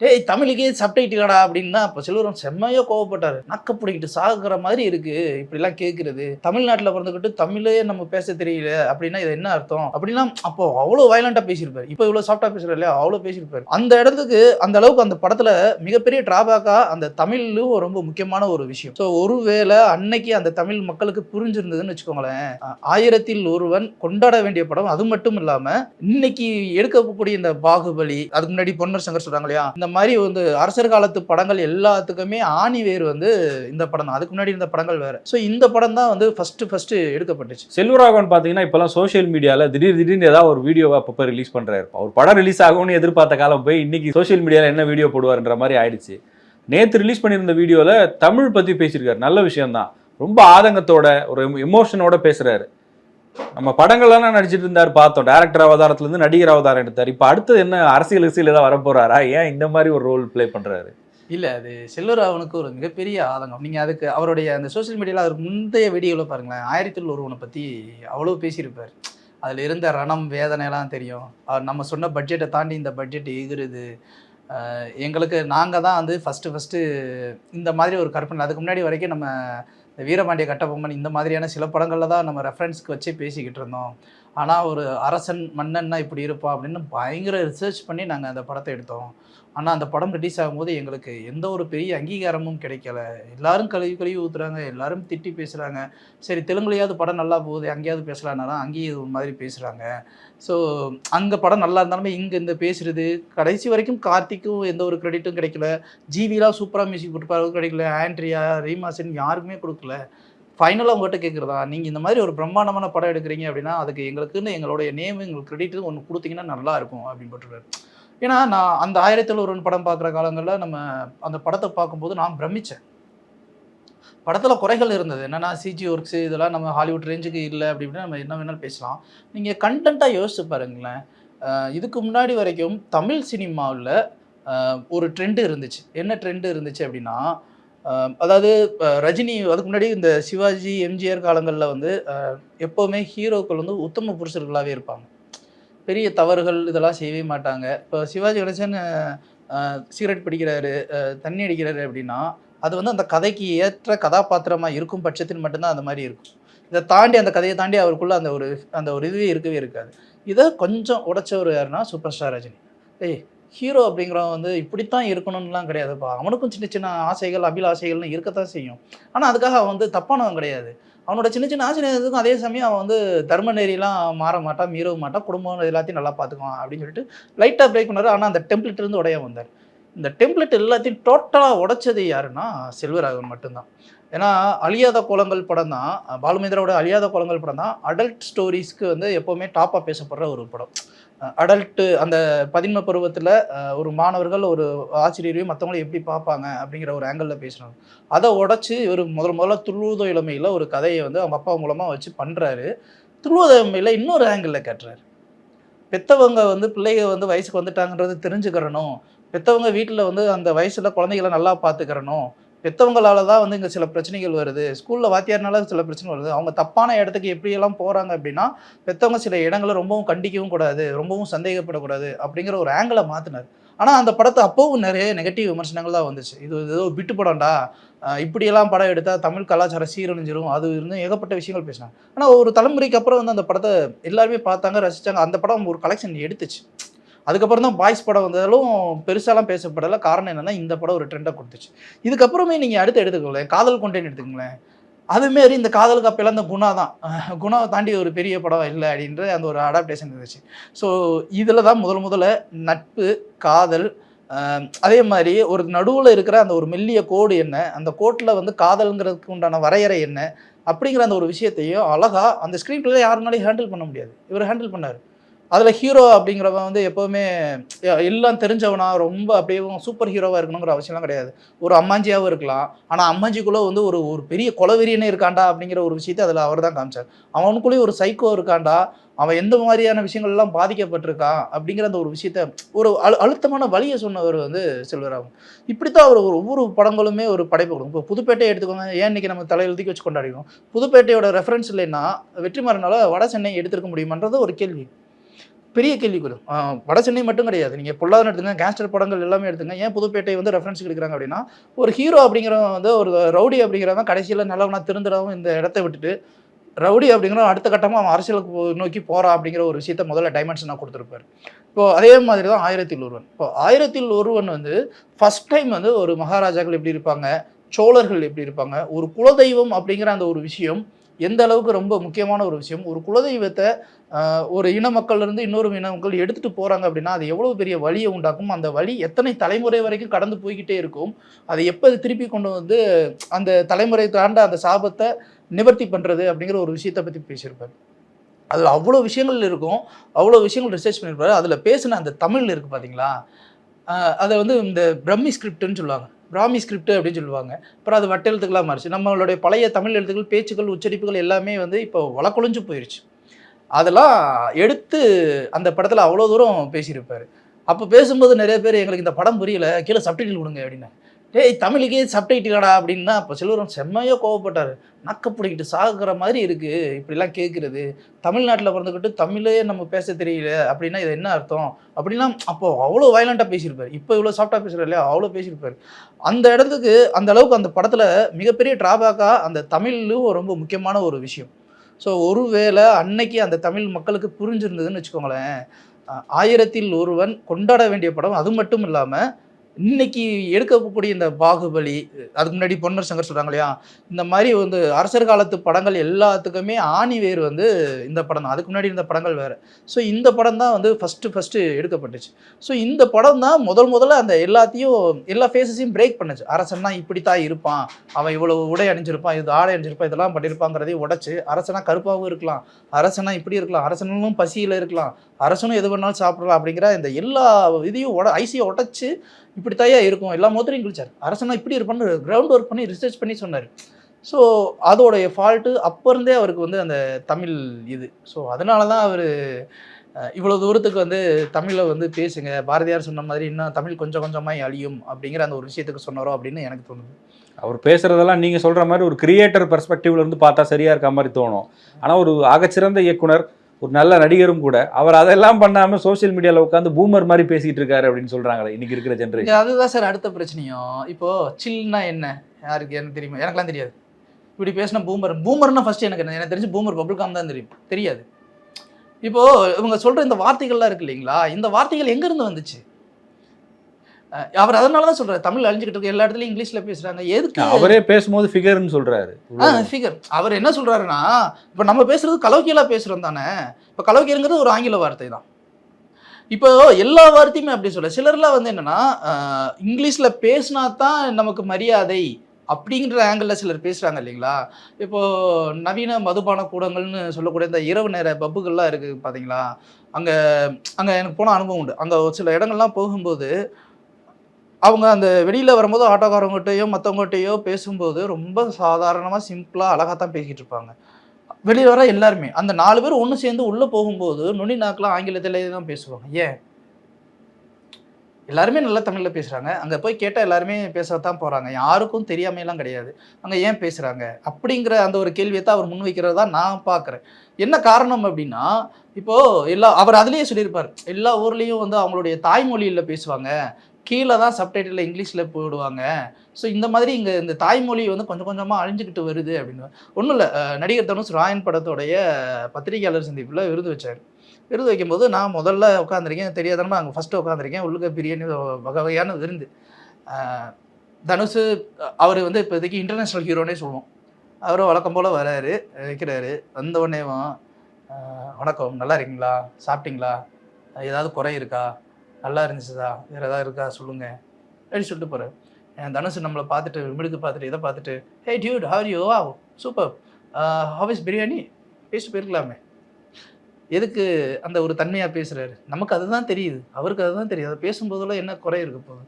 டேய் தமிழுக்கே சப்டைட்டிலடா அப்படின்னா அப்போ செல்வரம் செம்மையோ கோவப்பட்டாரு. நக்க பிடிக்கிட்டு சாகுற மாதிரி இருக்கு. இப்படிலாம் கேட்கறது தமிழ்நாட்டில் பிறந்துக்கிட்டு தமிழே நம்ம பேச தெரியல அப்படின்னா இது என்ன அர்த்தம்? அப்படின்னா அப்போ அவ்வளோ வயலண்டா பேசியிருப்பாரு. இப்போ இவ்வளோ சாஃப்டா பேசுறாரு இல்லையா? அவ்வளோ பேசியிருப்பாரு. அந்த இடத்துக்கு அந்த அளவுக்கு அந்த படத்துல மிகப்பெரிய டிராபேக்கா அந்த தமிழும் ரொம்ப முக்கியமான ஒரு விஷயம். ஸோ ஒருவேளை அன்னைக்கு அந்த தமிழ் மக்களுக்கு புரிஞ்சிருந்ததுன்னு வச்சுக்கோங்களேன் ஆயிரத்தில் ஒருவன் கொண்டாட வேண்டிய படம் அது மட்டும் இல்லாம இன்னைக்கு எடுக்கக்கூடிய இந்த பாகுபலி அதுக்கு முன்னாடி பொன்னர் சங்கர் சொல்றாங்க இல்லையா? இந்த மாதிரி வந்து அரசர் காலத்து படங்கள் எல்லாத்துக்குமே ஆணி வேர் வந்து இந்த படம் தான். அதுக்கு முன்னாடி இருந்த படங்கள் வேற. ஸோ இந்த படம் தான் வந்து ஃபர்ஸ்ட் ஃபர்ஸ்ட் எடுக்கப்பட்டுச்சு. செல்வராகவன் பார்த்தீங்கன்னா இப்போலாம் சோஷியல் மீடியாவில் திடீர் திடீர்னு ஏதாவது ஒரு வீடியோவை அப்பப்போ ரிலீஸ் பண்ணுறாரு அவர் படம் ரிலீஸ் ஆகும்னு எதிர்பார்த்த காலம் போய் இன்னைக்கு சோஷியல் மீடியாவில் என்ன வீடியோ போடுவார்ன்ற மாதிரி ஆயிடுச்சு. நேற்று ரிலீஸ் பண்ணியிருந்த வீடியோவில் தமிழ் பற்றி பேசியிருக்காரு. நல்ல விஷயம்தான். ரொம்ப ஆதங்கத்தோட ஒரு எமோஷனோட பேசுறாரு. நம்ம படங்கள்லாம் நடிச்சிட்டு இருந்தார் பார்த்தோம். டேரக்டர் அவதாரத்துலேருந்து நடிகர் அவதாரம் எடுத்தார். இப்போ அடுத்தது என்ன அரசியல் அரசியல் ஏதாவது வரப்போறாரா? ஏன் இந்த மாதிரி ஒரு ரோல் ப்ளே பண்ணுறாரு இல்லை அது செல்வராவனுக்கு ஒரு மிகப்பெரிய ஆதங்கம். நீங்கள் அதுக்கு அவருடைய அந்த சோஷியல் மீடியாவில் அவர் முந்தைய வீடியோவில் பாருங்களேன் ஆயிரத்தி ஒருவனை பற்றி அவ்வளோ பேசியிருப்பார். அதில் இருந்த ரணம் வேதனைலாம் தெரியும். அவர் நம்ம சொன்ன பட்ஜெட்டை தாண்டி இந்த பட்ஜெட் எகுறுது எங்களுக்கு நாங்கள் தான் வந்து ஃபஸ்ட்டு ஃபஸ்ட்டு இந்த மாதிரி ஒரு கற்பனை. அதுக்கு முன்னாடி வரைக்கும் நம்ம இந்த வீரபாண்டிய கட்டபொம்மன் இந்த மாதிரியான சில படங்களில் தான் நம்ம ரெஃபரன்ஸ்க்கு வச்சே பேசிக்கிட்டு இருந்தோம். ஆனால் ஒரு அரசன் மன்னன்னா இப்படி இருப்பா அப்படின்னு பயங்கர ரிசர்ச் பண்ணி நாங்கள் அந்த படத்தை எடுத்தோம். ஆனால் அந்த படம் ரிலீஸ் ஆகும்போது எங்களுக்கு எந்த ஒரு பெரிய அங்கீகாரமும் கிடைக்கல. எல்லாரும் கழுவி கழுவி ஊத்துறாங்க எல்லாரும் திட்டி பேசுகிறாங்க சரி தெலுங்குலையாவது படம் நல்லா போகுது அங்கேயாவது பேசலான்னாலும் அங்கேயும் ஒரு மாதிரி பேசுகிறாங்க ஸோ அங்கே படம் நல்லா இருந்தாலுமே இங்கே இந்த பேசுகிறது கடைசி வரைக்கும் கார்த்திக்கும் எந்த ஒரு கிரெடிட்டும் கிடைக்கல. ஜிவிலாம் சூப்பராக மியூசிக் கொடுப்பாரு கிடைக்கல. ஆண்ட்ரியா ரீமாசன் யாருக்குமே கொடுக்கல. ஃபைனலாக உங்கள்கிட்ட கேட்குறதா நீங்கள் இந்த மாதிரி ஒரு பிரம்மாண்டமான படம் எடுக்கிறீங்க அப்படின்னா அதுக்கு எங்களுக்குன்னு எங்களுடைய நேம் எங்களுக்கு கிரெடிட் ஒன்று கொடுத்தீங்கன்னா நல்லா இருக்கும் அப்படின்னு போட்டுருக்காரு ஏன்னா நான் அந்த ஆயிரத்தில் ஒருவன் படம் பார்க்குற காலங்களில் நம்ம அந்த படத்தை பார்க்கும்போது நான் பிரமித்தேன் படத்தில் குறைகள் இருந்தது. என்னென்னா சிஜி ஒர்க்ஸ் இதெல்லாம் நம்ம ஹாலிவுட் ரேஞ்சுக்கு இல்லை அப்படி இப்படின்னு நம்ம என்ன வேணாலும் பேசலாம். நீங்கள் கண்டென்ட்டாக யோசிச்சு பாருங்களேன். இதுக்கு முன்னாடி வரைக்கும் தமிழ் சினிமாவில் ஒரு ட்ரெண்டு இருந்துச்சு. என்ன ட்ரெண்டு இருந்துச்சு அப்படின்னா அதாவது ரஜினி அதுக்கு முன்னாடி இந்த சிவாஜி எம்ஜிஆர் காலங்களில் வந்து எப்போவுமே ஹீரோக்கள் வந்து உத்தம புருஷர்களாகவே இருப்பாங்க. பெரிய தவறுகள் இதெல்லாம் செய்யவே மாட்டாங்க. இப்போ சிவாஜி கணேசன் சிகரெட் பிடிக்கிறாரு தண்ணி அடிக்கிறாரு அப்படின்னா அது வந்து அந்த கதைக்கு ஏற்ற கதாபாத்திரமாக இருக்கும் பட்சத்தில் மட்டும்தான் அந்த மாதிரி இருக்கும். இதை தாண்டி அந்த கதையை தாண்டி அவருக்குள்ளே அந்த ஒரு அந்த ஒரு இதுவே இருக்கவே இருக்காது. இதை கொஞ்சம் உடைச்சவர் யாருன்னா சூப்பர் ஸ்டார் ரஜினி. ஏய் ஹீரோ அப்படிங்கிறவன் வந்து இப்படித்தான் இருக்கணும்லாம் கிடையாதுப்பா அவனுக்கும் சின்ன சின்ன ஆசைகள் அபிலாசைகள்னு இருக்கத்தான் செய்யும். ஆனால் அதுக்காக அவன் வந்து தப்பானவன் கிடையாது. அவனோட சின்ன சின்ன ஆசை இருக்கும் அதே சமயம் அவன் வந்து தர்ம நெறியெல்லாம் மாற மாட்டான் மீறவ மாட்டான் குடும்பம் எல்லாத்தையும் நல்லா பார்த்துக்குவான் அப்படின்னு சொல்லிட்டு லைட்டாக பிரேக் பண்ணாரு. ஆனால் அந்த template இருந்து உடைய வந்தார். இந்த டெம்ப்ளெட் எல்லாத்தையும் டோட்டலாக உடைச்சது யாருன்னா செல்வராகவன் மட்டும்தான். ஏன்னா அழியாத கோலங்கள் படம் தான். பாலுமேந்திராவோட அழியாத கோலங்கள் படம் தான். அடல்ட் ஸ்டோரிஸ்க்கு வந்து எப்போவுமே டாப்பாக பேசப்படுற ஒரு படம். அடல்ட்டு அந்த பதின்ம பருவத்தில் ஒரு மாணவர்கள் ஒரு ஆசிரியரையும் மற்றவங்களும் எப்படி பார்ப்பாங்க அப்படிங்கிற ஒரு ஆங்கிளில் பேசுகிறாங்க அதை உடச்சி இவர் முதல் முதல்ல துள்ளுவதோ இளமையில் ஒரு கதையை வந்து அவங்க அப்பா மூலமாக வச்சு பண்ணுறாரு துள்ளுவதோ இளமையில் இன்னொரு ஆங்கிளில் கட்டுறாரு. பெத்தவங்க வந்து பிள்ளைங்க வந்து வயசுக்கு வந்துட்டாங்கன்றது தெரிஞ்சுக்கிறணும். பெத்தவங்க வீட்டில் வந்து அந்த வயசில் குழந்தைகளை நல்லா பார்த்துக்கிறணும். பெத்தவங்களால தான் வந்து இங்கே சில பிரச்சனைகள் வருது. ஸ்கூலில் வாத்தியார்னால சில பிரச்சனை வருது. அவங்க தப்பான இடத்துக்கு எப்படியெல்லாம் போகிறாங்க அப்படின்னா பெத்தவங்க சில இடங்களை ரொம்பவும் கண்டிக்கவும் கூடாது ரொம்பவும் சந்தேகப்படக்கூடாது அப்படிங்கிற ஒரு ஆங்கிளை மாற்றினார் ஆனால் அந்த படத்தை அப்போவும் நிறைய நெகட்டிவ் விமர்சனங்கள் தான் வந்துச்சு. இது ஏதோ விட்டு படம்டா. இப்படியெல்லாம் படம் எடுத்தால் தமிழ் கலாச்சாரம் சீரழிஞ்சிரும். அது இருந்து ஏகப்பட்ட விஷயங்கள் பேசினாங்க. ஆனால் ஒரு தலைமுறைக்கு அப்புறம் வந்து அந்த படத்தை எல்லாருமே பார்த்தாங்க ரசித்தாங்க அந்த படம் ஒரு கலெக்ஷன் எடுத்துச்சு. அதுக்கப்புறம் தான் பாய்ஸ் படம் வந்தாலும் பெருசாலாம் பேசப்படலை. காரணம் என்னென்னா இந்த படம் ஒரு ட்ரெண்டை கொடுத்துச்சு. இதுக்கப்புறமே நீங்கள் அடுத்து எடுத்துக்கோங்களேன். காதல் கொண்டேன்னு எடுத்துக்கங்களேன். அதுமாரி இந்த காதலுக்கு அப்பெல்லாம் இந்த குணா தான். குணாவை தாண்டி ஒரு பெரிய படம் இல்லை அப்படின்ற அந்த ஒரு அடாப்டேஷன் இருந்துச்சு. ஸோ இதில் தான் முதல் முதல்ல நட்பு காதல் அதே மாதிரி ஒரு நடுவில் இருக்கிற அந்த ஒரு மெல்லிய கோடு என்ன அந்த கோட்டில் வந்து காதலுங்கிறதுக்கு உண்டான வரையறை என்ன அப்படிங்கிற அந்த ஒரு விஷயத்தையும் அழகாக அந்த ஸ்க்ரீன் பிளே யாருனாலையும் ஹேண்டில் பண்ண முடியாது. இவர் ஹேண்டில் பண்ணார். அதில் ஹீரோ அப்படிங்கிறவன் வந்து எப்போவுமே எல்லாம் தெரிஞ்சவனா ரொம்ப அப்படியே சூப்பர் ஹீரோவாக இருக்கணுங்கிற அவசியம்லாம் கிடையாது. ஒரு அம்மாஞ்சியாகவும் இருக்கலாம். ஆனால் அம்மாஞ்சிக்குள்ளே வந்து ஒரு ஒரு பெரிய கொலவெறியனே இருக்காண்டா அப்படிங்கிற ஒரு விஷயத்தை அதில் அவர் தான் காமிச்சார். அவனுக்குள்ளேயே ஒரு சைக்கோ இருக்காண்டா அவன் எந்த மாதிரியான விஷயங்கள்லாம் பாதிக்கப்பட்டிருக்கான் அப்படிங்கிற அந்த ஒரு விஷயத்த ஒரு அழு அழுத்தமான வழியை சொன்னவர் வந்து செல்வராகும் இப்படித்தான் அவர் ஒரு ஒவ்வொரு படங்களுமே ஒரு படைப்பு கொடுக்கும். இப்போ புதுப்பேட்டையை எடுத்துக்கோங்க ஏன் இன்னைக்கு நம்ம தலையில் தூக்கி வச்சு கொண்டாடிக்கணும் புதுப்பேட்டையோட ரெஃபரன்ஸ் இல்லைன்னா வெற்றிமாறனால வட சென்னை எடுத்திருக்க முடியுமன்றது ஒரு கேள்வி. பெரிய கேள்விக்குறி ஆஹ் வட சென்னை மட்டும் கிடையாது. நீங்கள் பொல்லாதன எடுத்துங்க கேங்ஸ்டர் படங்கள் எல்லாமே எடுத்துங்க ஏன் புதுப்பேட்டை வந்து ரெஃபரன்ஸ் எடுக்கிறாங்க அப்படின்னா ஒரு ஹீரோ அப்படிங்கிறவன் வந்து ஒரு ரவுடி அப்படிங்கிறவன் கடைசியில் நல்லவனா திருந்துறவன் இந்த இடத்த விட்டுட்டு ரவுடி அப்படிங்கிறவன் அடுத்த கட்டமாக அவன் அரசியலுக்கு நோக்கி போகிறான் அப்படிங்கிற ஒரு விஷயத்த முதல்ல டைமென்ஷனாக கொடுத்துருப்பாரு. இப்போது அதே மாதிரி தான் ஆயிரத்தில் ஒருவன். இப்போ ஆயிரத்தில் ஒருவன் வந்து ஃபர்ஸ்ட் டைம் வந்து ஒரு மகாராஜாக்கள் எப்படி இருப்பாங்க சோழர்கள் எப்படி இருப்பாங்க ஒரு குலதெய்வம் அப்படிங்கிற அந்த ஒரு விஷயம் எந்த அளவுக்கு ரொம்ப முக்கியமான ஒரு விஷயம்? ஒரு குலதெய்வத்தை ஒரு இன மக்கள்லேருந்து இன்னொரு இன மக்கள் எடுத்துகிட்டு போகிறாங்க அப்படின்னா அது எவ்வளோ பெரிய வழியை உண்டாக்கும்? அந்த வழி எத்தனை தலைமுறை வரைக்கும் கடந்து போய்கிட்டே இருக்கும்? அதை எப்போ திருப்பி கொண்டு வந்து அந்த தலைமுறை தாண்ட அந்த சாபத்தை நிவர்த்தி பண்ணுறது அப்படிங்கிற ஒரு விஷயத்தை பற்றி பேசியிருப்பார். அதில் அவ்வளோ விஷயங்கள் இருக்கும். அவ்வளோ விஷயங்கள் ரிசர்ச் பண்ணியிருப்பாரு. அதில் பேசின அந்த தமிழ் இருக்குது பார்த்தீங்களா அதை வந்து இந்த பிரம்மி ஸ்கிரிப்ட்னு சொல்லுவாங்க. பிராமி ஸ்கிரிப்ட் அப்படின்னு சொல்லுவாங்க. அப்புறம் அது வட்ட எழுத்துக்களாக மாறிச்சு. நம்மளுடைய பழைய தமிழ் எழுத்துக்கள் பேச்சுக்கள் உச்சரிப்புகள் எல்லாமே வந்து இப்போ வழக்கொழிஞ்சு போயிடுச்சு அதெல்லாம் எடுத்து அந்த படத்தில் அவ்வளோ தூரம் பேசியிருப்பார். அப்போ பேசும்போது நிறைய பேர் எங்களுக்கு இந்த படம் புரியல கீழே சப்டைட்டில் கொடுங்க அப்படின்னா. டேய் தமிழுக்கே சப்டைட்டிலடா அப்படின்னா அப்போ செல்வரம் செம்மையாக கோவப்பட்டார். நக்க பிடிக்கிட்டு சாகுற மாதிரி இருக்குது இப்படிலாம் கேட்குறது தமிழ்நாட்டில் பிறந்துக்கிட்டு தமிழே நம்ம பேச தெரியல அப்படின்னா இது என்ன அர்த்தம்? அப்படின்னா அப்போ அவ்வளோ வயலண்ட்டாக பேசியிருப்பார். இப்போ இவ்வளோ சாஃப்டாக பேசுகிற இல்லையா? அவ்வளோ பேசியிருப்பார். அந்த இடத்துக்கு அந்த அளவுக்கு அந்த படத்தில் மிகப்பெரிய ட்ராபேக்காக அந்த தமிழும் ரொம்ப முக்கியமான ஒரு விஷயம். ஸோ ஒருவேளை அன்னைக்கு அந்த தமிழ் மக்களுக்கு புரிஞ்சிருந்ததுன்னு வச்சுக்கோங்களேன் ஆயிரத்தில் ஒருவன் கொண்டாட வேண்டிய படம் அது மட்டும் இல்லாமல் இன்னைக்கு எடுக்கக்கூடிய இந்த பாகுபலி அதுக்கு முன்னாடி பொன்னர் சங்கர் சொல்கிறாங்க இல்லையா இந்த மாதிரி வந்து அரசர் காலத்து படங்கள் எல்லாத்துக்குமே ஆணி வேர் வந்து இந்த படம் தான். அதுக்கு முன்னாடி இருந்த படங்கள் வேறு. ஸோ இந்த படம் தான் வந்து ஃபஸ்ட்டு ஃபஸ்ட்டு எடுக்கப்பட்டுச்சு. ஸோ இந்த படம் தான் முதல் முதல்ல அந்த எல்லாத்தையும் எல்லா ஃபேஸஸையும் பிரேக் பண்ணுச்சு. அரசன்னா இப்படி தான் இருப்பான். அவன் இவ்வளோ உடை அணிஞ்சிருப்பான் இது ஆடை அணிஞ்சிருப்பான் இதெல்லாம் பண்ணியிருப்பாங்கிறதையும் உடைச்சு அரசனா கருப்பாகவும் இருக்கலாம். அரசனா இப்படி இருக்கலாம். அரசனும் பசியில் இருக்கலாம். அரசனும் எது வேணாலும் சாப்பிடலாம் அப்படிங்கிற இந்த எல்லா இதையும் உட ஐசியை உடச்சி இப்படி தாயா இருக்கும்? எல்லா மோதிரையும் கிழிச்சார். அரசனா இப்படி இருப்பான்னு கிரவுண்ட் ஒர்க் பண்ணி ரிசர்ச் பண்ணி சொன்னார். ஸோ அதோடைய ஃபால்ட்டு அப்போ இருந்தே அவருக்கு வந்து அந்த தமிழ் இது. ஸோ அதனால தான் அவர் இவ்வளோ தூரத்துக்கு வந்து தமிழை வந்து பேசுங்க. பாரதியார் சொன்ன மாதிரி இன்னும் தமிழ் கொஞ்சம் கொஞ்சமாக அழியும் அப்படிங்கிற அந்த ஒரு விஷயத்துக்கு சொன்னாரோ அப்படின்னு எனக்கு தோணுது. அவர் பேசுகிறதெல்லாம் நீங்கள் சொல்கிற மாதிரி ஒரு கிரியேட்டர் பெர்ஸ்பெக்டிவ்லேருந்து பார்த்தா சரியாக இருக்க மாதிரி தோணும். ஆனால் ஒரு ஆகச்சிறந்த இயக்குனர் ஒரு நல்ல நடிகரும் கூட அவர் அதெல்லாம் பண்ணாம சோஷியல் மீடியாவில் உட்காந்து பூமர் மாதிரி பேசிட்டு இருக்காரு அப்படின்னு சொல்றாங்களே இன்னைக்கு இருக்கிற ஜென்ரேஷன் அதுதான் சார் அடுத்த பிரச்சனையும். இப்போ சில்னா என்ன? யாருக்கு என்ன தெரியுமா? எனக்குலாம் தெரியாது. இப்படி பேசின பூமர் பூமர்னா ஃபர்ஸ்ட் எனக்கு என்ன? எனக்கு தெரிஞ்சு பூமர் பபிள் தான் தெரியும். தெரியாது. இப்போ இவங்க சொல்ற இந்த வார்த்தைகள்லாம் இருக்கு இல்லைங்களா? இந்த வார்த்தைகள் எங்க இருந்து வந்துச்சு? அவர் அதனால தான் சொல்றாரு. தமிழ் அழிஞ்சுக்கிட்டு இருக்கு. எல்லா இடத்துலயும் இங்கிலீஷ்ல பேசுறாங்க. எதுக்கு? அவரே பேசும்போது ஃபிகர்னு சொல்றாரு. ஃபிகர் அவர் என்ன சொல்றாருன்னா இப்போ நம்ம பேசுறது கலோக்கியலா பேசுறோம் தானே? இப்போ கலோக்கியங்கிறது ஒரு ஆங்கில வார்த்தை தான். இப்போ எல்லா வார்த்தையுமே அப்படி சொல்ல சிலர்லாம் வந்து என்னன்னா இங்கிலீஷ்ல பேசினா தான் நமக்கு மரியாதை அப்படிங்கிற ஆங்கிளில் சிலர் பேசுகிறாங்க இல்லைங்களா? இப்போ நவீன மதுபான கூடங்கள்னு சொல்லக்கூடிய இந்த இரவு நேர பப்புகள்லாம் இருக்குது பார்த்தீங்களா அங்கே அங்கே எனக்கு போன அனுபவம் உண்டு. அங்கே ஒரு சில இடங்கள்லாம் போகும்போது அவங்க அந்த வெளியில் வரும்போது ஆட்டோக்காரவங்ககிட்டயோ மற்றவங்ககிட்டயோ பேசும்போது ரொம்ப சாதாரணமாக சிம்பிளாக அழகாக தான் பேசிகிட்டு இருப்பாங்க. வெளியில் வர எல்லாருமே அந்த நாலு பேர் ஒன்று சேர்ந்து உள்ளே போகும்போது நுனி நாக்கெலாம் ஆங்கிலத்திலே தான் பேசுவாங்க. ஏன்? எல்லாருமே நல்லா தமிழில் பேசுகிறாங்க அங்கே போய் கேட்டால் எல்லாருமே பேசத்தான் போகிறாங்க யாருக்கும் தெரியாமையெல்லாம் கிடையாது. அங்கே ஏன் பேசுகிறாங்க அப்படிங்கிற அந்த ஒரு கேள்வியை தான் அவர் முன்வைக்கிறதா நான் பார்க்குறேன். என்ன காரணம் அப்படின்னா இப்போது எல்லா அவர் அதுலேயே சொல்லியிருப்பார். எல்லா ஊர்லேயும் வந்து அவங்களுடைய தாய்மொழியில் பேசுவாங்க. கீழே தான் சப்டைட்டில் இங்கிலீஷில் போடுவாங்க. ஸோ இந்த மாதிரி இங்கே இந்த தாய்மொழி வந்து கொஞ்சம் கொஞ்சமாக அழிஞ்சுக்கிட்டு வருது அப்படின்னு. ஒன்றும் இல்லை நடிகர் தனுஷ் ராயன் படத்தோடைய பத்திரிகையாளர் சந்திப்பில் விருது வச்சார். விருது வைக்கும்போது நான் முதல்ல உட்காந்துருக்கேன் தெரியாதனமாக அங்கே ஃபஸ்ட்டு உட்காந்துருக்கேன் உள்ளுக்க பிரியாணி வகை வகையான விருந்து. தனுஷ் அவர் வந்து இப்போதைக்கு இன்டர்நேஷ்னல் ஹீரோனே சொல்லுவோம். அவரும் வழக்கம் போல் வராரு வைக்கிறாரு வந்த உடனேவும் வணக்கம். நல்லா இருக்கீங்களா? சாப்பிட்டீங்களா? ஏதாவது குறை இருக்கா? நல்லா இருந்துச்சுதா? வேறு ஏதாவது இருக்கா? சொல்லுங்கள் அப்படின்னு சொல்லிட்டு போகிறார் என் தனுஷ் நம்மளை பார்த்துட்டு மிடுக்கு பார்த்துட்டு இதை பார்த்துட்டு hey dude how are you ah super how is biryani பேசிட்டு போயிருக்கலாமே. எதுக்கு அந்த ஒரு தன்மையாக பேசுகிறாரு நமக்கு அதுதான் தெரியுது. அவருக்கு அதுதான் தெரியுது. அதை பேசும்போதெல்லாம் என்ன குறை இருக்க போகுது?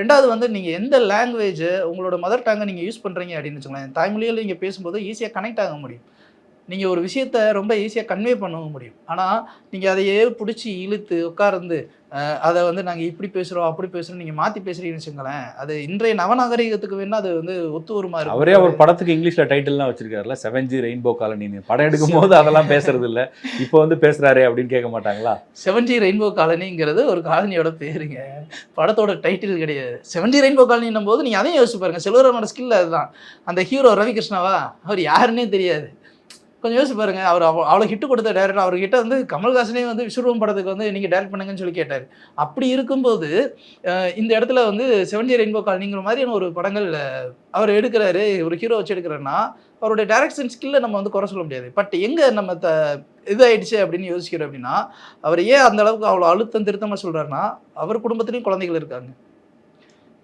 ரெண்டாவது வந்து நீங்கள் எந்த லாங்குவேஜ் உங்களோட மதர் டங்கை நீங்கள் யூஸ் பண்ணுறீங்க அப்படின்னு வச்சுக்கலாம் தாய்மொழியில் நீங்கள் பேசும்போது ஈஸியாக கனெக்ட் ஆக முடியும். நீங்கள் ஒரு விஷயத்த ரொம்ப ஈஸியாக கன்வே பண்ணவும் முடியும். ஆனால் நீங்கள் அதையே பிடிச்சி இழுத்து உட்கார்ந்து அதை வந்து நாங்கள் இப்படி பேசுகிறோம் அப்படி பேசுகிறோம் நீங்கள் மாற்றி பேசுகிறீங்கன்னு வச்சுங்களேன் அது இன்றைய நவநாகரிகத்துக்கு வேணா அது வந்து ஒத்து வருமா இருக்கும். அவரே அவர் படத்துக்கு இங்கிலீஷ்ல டைட்டில்லாம் வச்சிருக்காருல்ல செவன் ஜி ரெயின்போ காலனின்னு படம் எடுக்கும் போது அதெல்லாம் பேசுறது இல்ல. இப்போ வந்து பேசுறாரே அப்படின்னு கேட்க மாட்டாங்களா? செவன்டி ரெயின்போ காலனிங்கிறது ஒரு காலனியோட பேருங்க. படத்தோட டைட்டில் கிடையாது. செவன்டி ரெயின்போ காலனின்னும் போது நீங்கள் அதையும் யோசிச்சு பாருங்க. செல்வராமோட ஸ்கில் அதுதான். அந்த ஹீரோ ரவி கிருஷ்ணாவா அவர் யாருன்னே தெரியாது. கொஞ்சம் யோசிச்சு பாருங்க. அவர் அவ்வளோ அவ்வளோ ஹிட் கொடுத்த டேரக்டர் அவர்கிட்ட வந்து கமல்ஹாசனே வந்து விஸ்வரூபம் படத்துக்கு வந்து நீங்கள் டேரக்ட் பண்ணுங்கன்னு சொல்லி கேட்டார். அப்படி இருக்கும்போது இந்த இடத்துல வந்து செவன்டி ரெயின்போ காலனிங்கிற மாதிரியான ஒரு படங்கள் அவர் எடுக்கிறாரு ஒரு ஹீரோ வச்சு எடுக்கிறேன்னா அவருடைய டேரக்ஷன் ஸ்கில்ல நம்ம வந்து குறை சொல்ல முடியாது. பட் எங்கே நம்ம த இதாயிடுச்சு அப்படின்னு யோசிக்கிறோம் அப்படின்னா அவர் ஏன் அந்த அளவுக்கு அவ்வளோ அழுத்தம் திருத்தமாக சொல்கிறாருன்னா அவர் குடும்பத்துலேயும் குழந்தைகள் இருக்காங்க.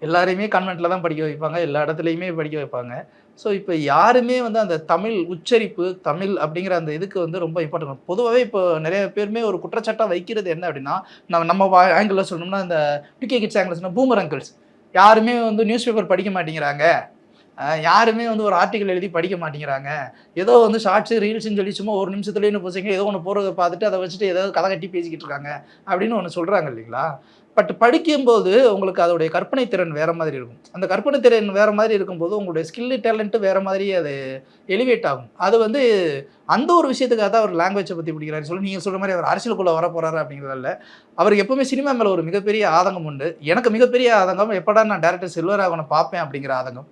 எல்லாரையுமே கன்வென்ட்டில் தான் படிக்க வைப்பாங்க. எல்லா இடத்துலையுமே படிக்க வைப்பாங்க. ஸோ இப்போ யாருமே வந்து அந்த தமிழ் உச்சரிப்பு தமிழ் அப்படிங்கிற அந்த இதுக்கு வந்து ரொம்ப இம்பார்ட்டன்ட் பொதுவாகவே இப்போ நிறைய பேருமே ஒரு குற்றச்சாட்டாக வைக்கிறது என்ன அப்படின்னா நம்ம நம்ம ஆங்கிளில் சொல்லணும்னா இந்த டிகே கிட்ஸ் ஆங்கிள் சொன்னால் பூமர் அங்கிள்ஸ் யாருமே வந்து நியூஸ் பேப்பர் படிக்க மாட்டேங்கிறாங்க. யாருமே வந்து ஒரு ஆர்டிக்கல் எழுதி படிக்க மாட்டேங்கிறாங்க. ஏதோ வந்து ஷார்ட்ஸு ரீல்ஸ்னு சொல்லி சும்மா ஒரு நிமிஷத்துலேயே என்ன போச்சுங்க ஏதோ ஒன்று போகிறத பார்த்துட்டு அதை வச்சுட்டு ஏதாவது கதை கட்டி பேசிக்கிட்டு இருக்காங்க அப்படின்னு ஒன்று சொல்கிறாங்க இல்லைங்களா? பட் படிக்கும்போது உங்களுக்கு அதோடைய கற்பனை திறன் வேறு மாதிரி இருக்கும். அந்த கற்பனை திறன் வேறு மாதிரி இருக்கும்போது உங்களுடைய ஸ்கில்லு டேலண்ட்டு வேறு மாதிரி அது எலிவேட் ஆகும். அது வந்து அந்த ஒரு விஷயத்துக்காக தான் அவர் லாங்குவேஜை பற்றி பிடிக்கிறாரு. சொல்லி நீங்கள் சொல்கிற மாதிரி அவர் அரசியலுக்குள்ளே வர போகிறாரு அப்படிங்கிறதில்ல அவருக்கு எப்போவுமே சினிமா மேலே ஒரு மிகப்பெரிய ஆதங்கம் உண்டு. எனக்கு மிகப்பெரிய ஆதங்கம் எப்படா நான் டேரக்டர் செல்வராகவனை பார்ப்பேன் அப்படிங்கிற ஆதங்கம்.